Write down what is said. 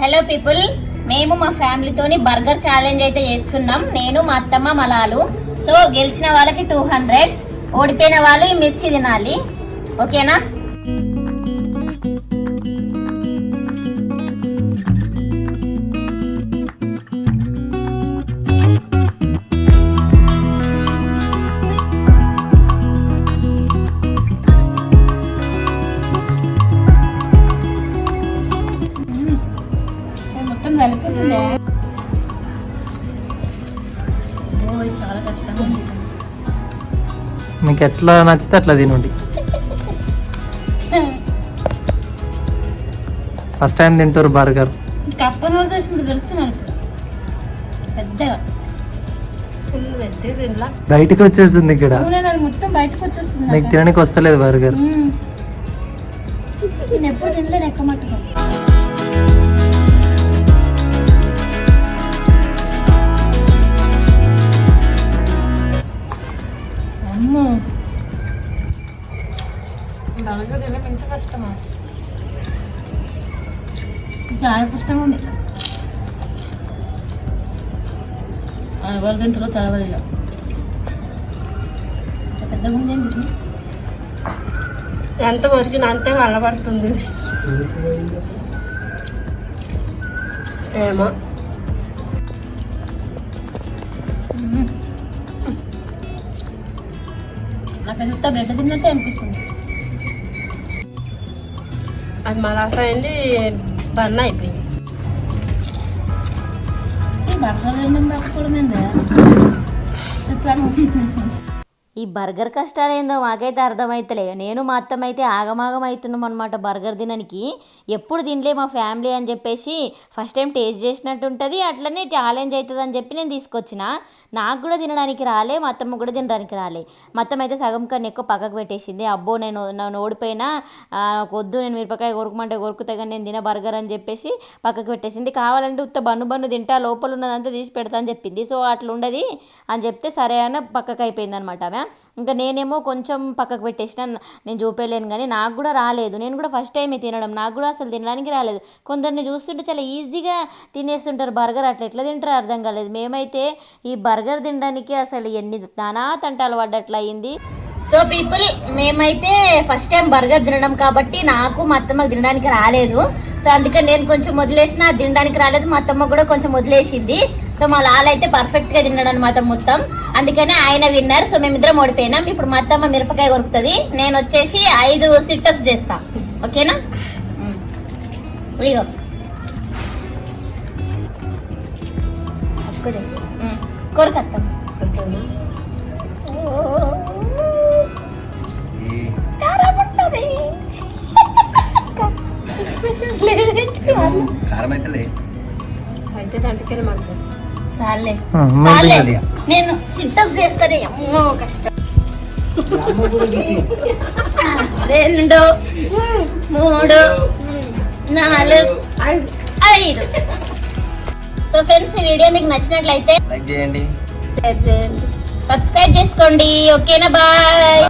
Hello people మేము మా ఫ్యామిలీతోని burger challenge అయితే చేస్తున్నాం. నేను మా అత్తమ్మ మలాలు సో గెలిచిన వాళ్ళకి టూ హండ్రెడ్ ఓడిపోయిన వాళ్ళు ఈ మిర్చి తినాలి. ఓకేనా? ఓయ్ చాలా కష్టంగా ఉంది. మీకు ఎట్లా నచ్చితే అట్లా తినండి. ఫస్ట్ టైం తింటారు బర్గర్. కప్పని వాళ్ళు తెలుస్తున్నారు పెద్దగా. బయటకు వచ్చేస్తుంది ఇక్కడ. నూనె అది మొత్తం బయటకు వచ్చేస్తుంది నీకు. తినడానికి వస్తలేదు బర్గర్. నేను ఎప్పుడు తినలేను ఎక్కువ మట్టుగా బలగా తినడం ఎంత కష్టమా. చాలా కష్టం ఉంది ఎవరు తింటారో తెలవదు ఇక పెద్దగా ఉంది ఏంటి? ఎంత వరకు అంతే వల్లబడుతుంది ఏమో. నాకు ఎంత బ్రెడ్ తిన్నట్టే అనిపిస్తుంది. అది మలాస అయింది బన్న అయిపోయింది చీ, బర్గర్ ఈ బర్గర్ కష్టాలు ఏందో మాకైతే అర్థమైతలే. నేను మా అత్తమైతే అయితే ఆగమాగం అవుతున్నాం అనమాట బర్గర్ తినడానికి ఎప్పుడు తినలే మా ఫ్యామిలీ అని చెప్పేసి ఫస్ట్ టైం టేస్ట్ చేసినట్టు ఉంటుంది అట్లనే ఛాలెంజ్ అవుతుంది అని చెప్పి నేను తీసుకొచ్చిన. నాకు కూడా తినడానికి రాలే మా అత్తమ్మ కూడా తినడానికి రాలే. మా అత్తమ్మ అయితే సగం కన్నా ఎక్కువ పక్కకు పెట్టేసింది. అబ్బో నేను నన్ను ఓడిపోయినా వద్దు నేను మిరపకాయ కొరుకుమంటే కొరుకుతా కానీ నేను తిన బర్గర్ అని చెప్పేసి పక్కకు పెట్టేసింది. కావాలంటే ఉత్త బన్ను బన్ను తింటా లోపల ఉన్నదంతా తీసి పెడతా అని చెప్పింది. సో అట్లా ఉండదు అని చెప్తే సరే అని పక్కకు అయిపోయింది అనమాట ఆమె. ఇంకా నేనేమో కొంచెం పక్కకు పెట్టేసిన నేను చూపేయలేను కానీ నాకు కూడా రాలేదు. నేను కూడా ఫస్ట్ టైమే తినడం నాకు కూడా అసలు తినడానికి రాలేదు. కొందరిని చూస్తుంటే చాలా ఈజీగా తినేస్తుంటారు బర్గర్ అట్లా ఎట్లా తింటారో అర్థం కాలేదు. మేమైతే ఈ బర్గర్ తినడానికి అసలు ఎన్ని నానా తంటాలు పడ్డట్లయింది. అయింది సో పీపుల్ మేమైతే ఫస్ట్ టైం బర్గర్ తినడం కాబట్టి నాకు మా అత్తమ్మకి తినడానికి రాలేదు. సో అందుకని నేను కొంచెం వదిలేసిన తినడానికి రాలేదు. మా అత్తమ్మ కూడా కొంచెం వదిలేసింది. సో మా లాల్ అయితే పర్ఫెక్ట్గా తిన్నాడు అనమాట మొత్తం. అందుకని ఆయన విన్నర్. సో మేమిద్దరం ఓడిపోయినాం. ఇప్పుడు మా అత్తమ్మ మిరపకాయ కొరుకుతుంది. నేను వచ్చేసి ఐదు సిట్అప్స్ చేస్తా. ఓకేనా. ఇదిగో ఎక్కువ కారం అయితే లే అయితే దంటకెళ్ళి మనకు చాలే. నేను సిట్టప్స్ చేస్తానే అమ్మో కష్టం. రెండు మూడు నాలుగు ఐదు. సో ఫ్రెండ్స్ ఈ వీడియో మీకు నచ్చినట్లయితే లైక్ చేయండి. షేర్ చేయండి. సబ్స్క్రైబ్ చేసుకోండి. ఓకేనా బాయ్.